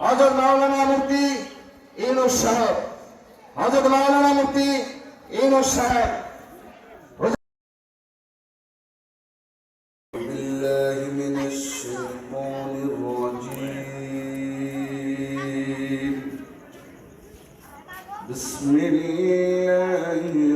हजर मौलाना मुफ्ती इनू साहब हजर मौलाना मुफ्ती इनू साहब بسم الله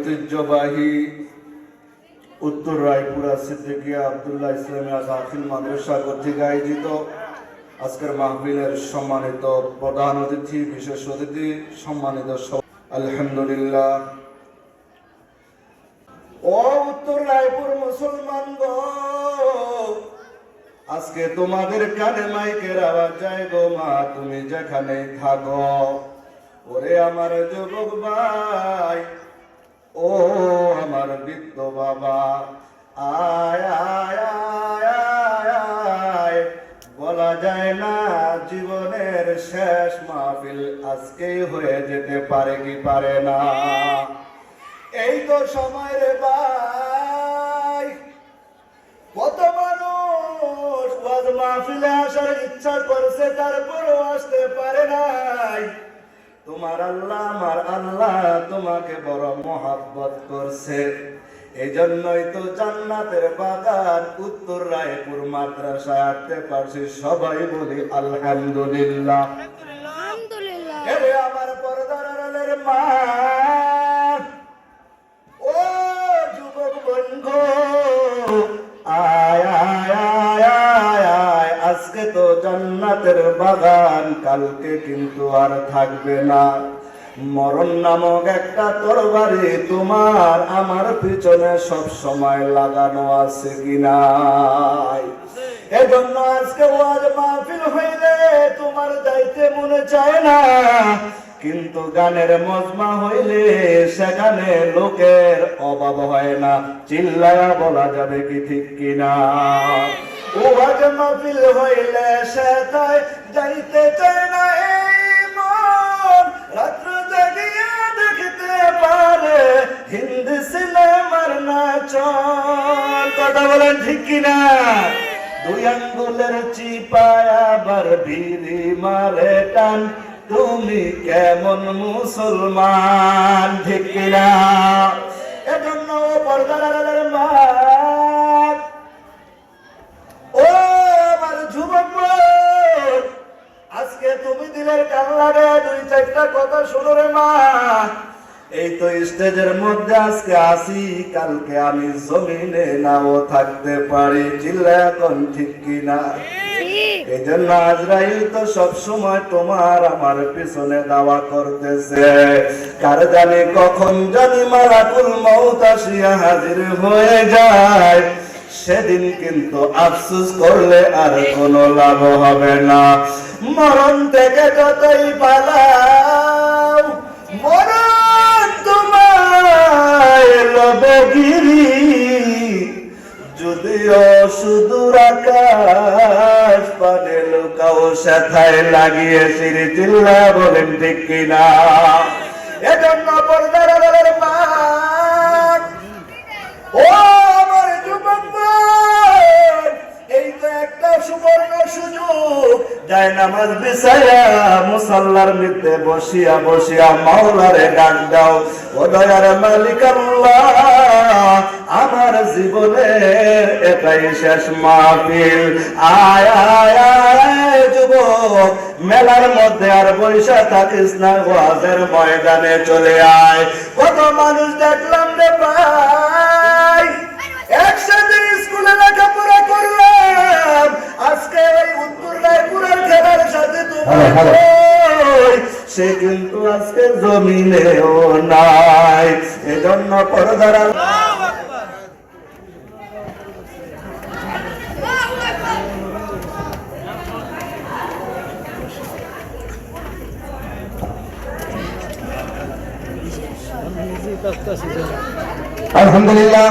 ঐতিহ্যবাহী উত্তর রায়পুরা সিদ্দিকিয়া আবদুল্লাহ ইসলামিয়া দাখিল মাদ্রাসা কর্তৃক আয়োজিত আজকের মাহফিলের সম্মানিত প্রধান অতিথি, বিশেষ অতিথি, সম্মানিত আলহামদুলিল্লাহ। ও উত্তর রায়পুর মুসলমান গো, আজকে তোমাদের কানে মাইকের আওয়াজ যায় গো মা, তুমি যেখানে থাকো, ওরে আমার যুবক ভাই ও আমার বৃদ্ধ বাবা, আয় বলা যায় না জীবনের শেষ মাহফিল আজকেই হয়ে যেতে পারে কি পারে না। এই তো সময় রে ভাই। কত মানুষ মাহফিলে আসার ইচ্ছা করছে, তারপরও আসতে পারে নাই। তোমার আল্লাহ আমার আল্লাহ তোমাকে বড় মহাব্বত করছে। এই জন্যই তো জান্নাতের বাগান উত্তর রায়পুর মাদ্রাসায় আসতে পারছি সবাই বলি আলহামদুলিল্লাহ। আলহামদুলিল্লাহ। আমার পর্দার আলের মা। জান্নাতের বাগান কালকে কিন্তু আর থাকবে না। মরণ নামক একটা তরবারি তোমার, আমার পিছনে সব সময় লাগানো আছে কিনা এজন্য আজকে ওয়াজ মাহফিল হইলে তোমার যাইতে মনে চায় না। কিন্তু গানের মজমা হইলে সেখানে লোকের অভাব হয় না। চিল্লায়া বলা যাবে কি ঠিক কিনা? ওয়াজ মাহফিল হইলে সেটাই যাইতে চায় না এই মন রাত্র জাগিয়া দেখতে পারে, হিন্দি সিনেমার নাচন। কথা বলেন ঠিক কিনা? দুই আঙ্গুলের চিপায় আবার বিড়ি মারে টান। তুমি কেমন মুসলমান কিনা? এজন্য পর্দার মা, ও আমার যুবক আজকে তুমি দিলের কান লাগে দুই চারটা কথা শুনো রে মা। এই তো স্টেজের মধ্যে আজকে আসি কালকে আমি জমিনে নাও থাকতে পারি চিল্লা এখন ঠিক কিনা? এই জন্য আজরাইল তো সব সময় তোমার আমার পিছনে দাওয়া করতেছে। কার জানি কখন জানি মালাকুল মৌত আসিয়া হাজির হয়ে যায়। সেদিন কিন্তু আফসুস করলে আর কোনো লাভ হবে না। মরণ থেকে যতই পালাও সেথায় লাগিয়ে সিঁড়ি চিল্লা বলেন ঠিক কিনা? এজন্য আড়ালের মা ও নামাজ বিছায়া মুসাল্লার বসিয়া বসিয়া মাওলারে ডাক দাও। ও দয়ার মালিক আমার জীবনের এটাই শেষ মাহফিল। আয় আয় আয় মেলার মধ্যে আর বৈশা থাকিস না ওয়াজের ময়দানে চলে আয়। কত মানুষ দেখলাম রে ভাই, একসাথে স্কুলে লেখাপড়া জমিনেও নাই। এজন্য পর্দার আলহামদুলিল্লাহ।